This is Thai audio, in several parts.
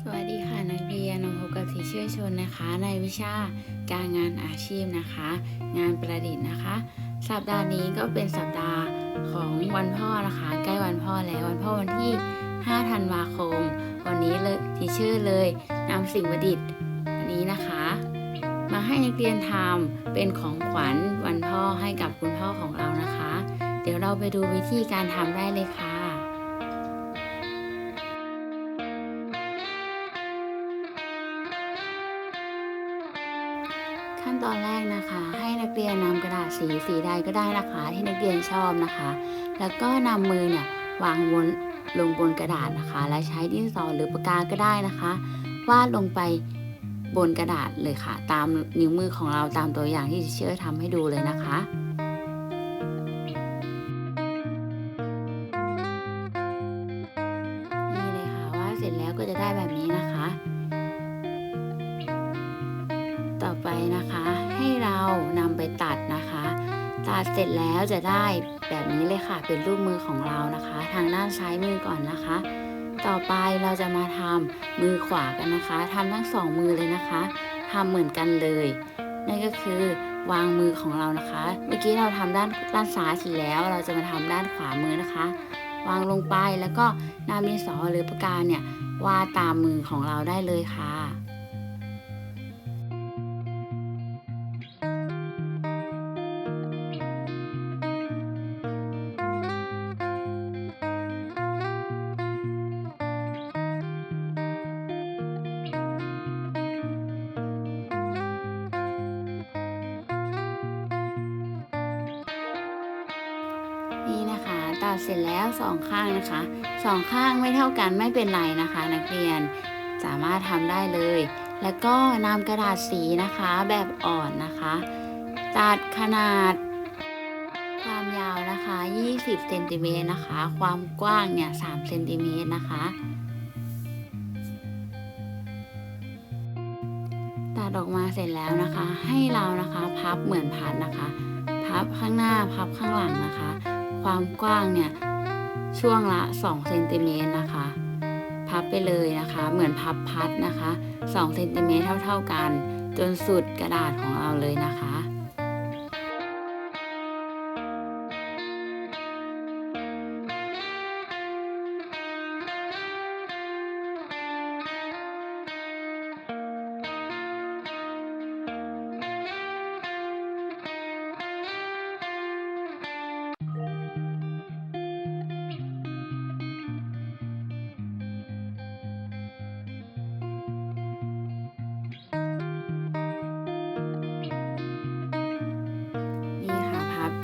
สวัสดีค่ะนักเรียนมาพบกับทีเชื่อชนนะคะ ในวิชาการงานอาชีพนะคะ งานประดิษฐ์นะคะ สัปดาห์นี้ก็เป็นสัปดาห์ของวันพ่อนะคะ ใกล้วันพ่อแล้ววันพ่อวันที่ 5 ธันวาคม วันนี้เลยทีเชื่อเลยนำสิ่งประดิษฐ์อันนี้นะคะ มาให้นักเรียนทำเป็นของขวัญวันพ่อให้กับคุณพ่อของเรานะคะ เดี๋ยวเราไปดูวิธีการทำได้เลยค่ะ ขั้นตอนแรกนะคะ ให้นักเรียนนำกระดาษสีสีใดก็ได้นะคะ ที่นักเรียนชอบนะคะ แล้วก็นำมือเนี่ยวางบนลงบนกระดาษนะคะ และใช้ดินสอหรือปากกาก็ได้นะคะ วาดลงไปบนกระดาษเลยค่ะ ตามนิ้วมือของเราตามตัวอย่างที่เชื่อทำให้ดูเลยนะคะนี่เลยค่ะวาดเสร็จแล้วก็จะได้แบบนี้นะคะ นะคะ ให้เรานำไปตัดนะคะ ตัดเสร็จแล้วจะได้แบบนี้เลยค่ะ เป็นรูปมือของเรานะคะ ทางด้านซ้ายมือก่อนนะคะ ต่อไปเราจะมาทำมือขวากันนะคะทำทั้งสองมือเลยนะคะทำเหมือนกันเลย นั่นก็คือวางมือของเรานะคะ เมื่อกี้เราทำด้านด้านซ้ายเสร็จแล้ว เราจะมาทำด้านขวามือนะคะ วางลงไปแล้วก็นำดินสอหรือปากกาเนี่ยวาดตามมือของเราได้เลยค่ะ ดเสร็จแล้วสองข้างนะคะสองข้างไม่เท่ากันไม่เป็นไรนะคะ นักเรียนสามารถทำได้เลย แล้วก็นำกระดาษสีนะคะแบบอ่อนนะคะตัดขนาดความยาวนะคะ 20เซนติเมตรนะคะ ความกว้างเนี่ย3เซนติเมตรนะคะตัดออกมาเสร็จแล้วนะคะ ให้เรานะคะ พับเหมือนพัดนะคะ พับข้างหน้าพับข้างหลังนะคะ ความกว้างเนี่ยช่วงละ2เซนติเมตรนะคะ พับไปเลยนะคะ เหมือนพับพัดนะคะ2เซนติเมตรเท่า ๆกัน จนสุดกระดาษของเราเลยนะคะ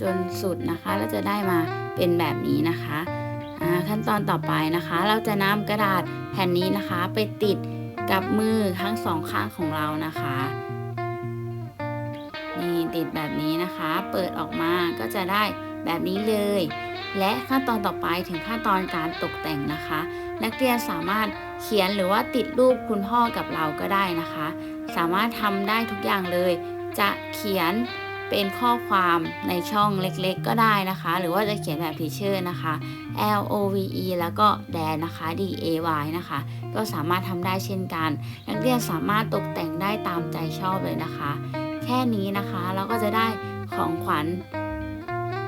จนสุดนะคะแล้วจะได้มาเป็นแบบนี้นะคะขั้นตอนต่อไปนะคะ เราจะนำกระดาษแผ่นนี้นะคะ ไปติดกับมือทั้งสองข้างของเรานะคะนี่ติดแบบนี้นะคะ เปิดออกมาก็จะได้แบบนี้เลย และขั้นตอนต่อไปถึงขั้นตอนการตกแต่งนะคะ นักเรียนสามารถเขียนหรือว่าติดรูปคุณพ่อกับเราก็ได้นะคะ สามารถทำได้ทุกอย่างเลย จะเขียน เป็นข้อความในช่องเล็กๆ ก็ได้นะคะ หรือว่าจะเขียนแบบพีเชอร์นะคะ L O V E แล้วก็แดนนะคะ D A Y นะคะ ก็สามารถทำได้เช่นกัน นักเรียนสามารถตกแต่งได้ตามใจชอบเลยนะคะ แค่นี้นะคะเราก็จะได้ของขวัญ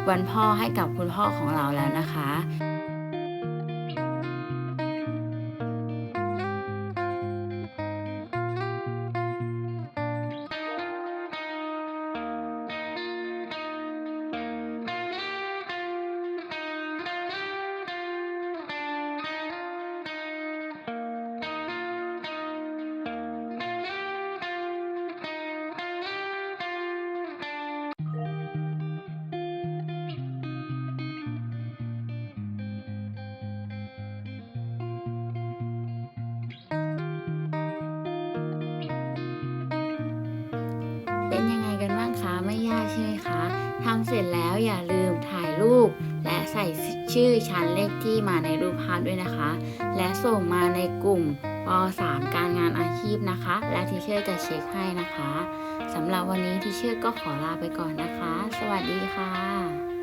วันพ่อให้กับคุณพ่อของเราแล้วนะคะ ร็จแล้วอย่าลืมถ่ายรูป และใส่ชื่อชั้นเลขที่มาในรูปภาพด้วยนะคะ และส่งมาในกลุ่มป .3 การงานอาชีพนะคะ และทีเชอร์จะเช็คให้นะคะสำหรับวันนี้ทีเชอร์ก็ขอลาไปก่อนนะคะ สวัสดีค่ะ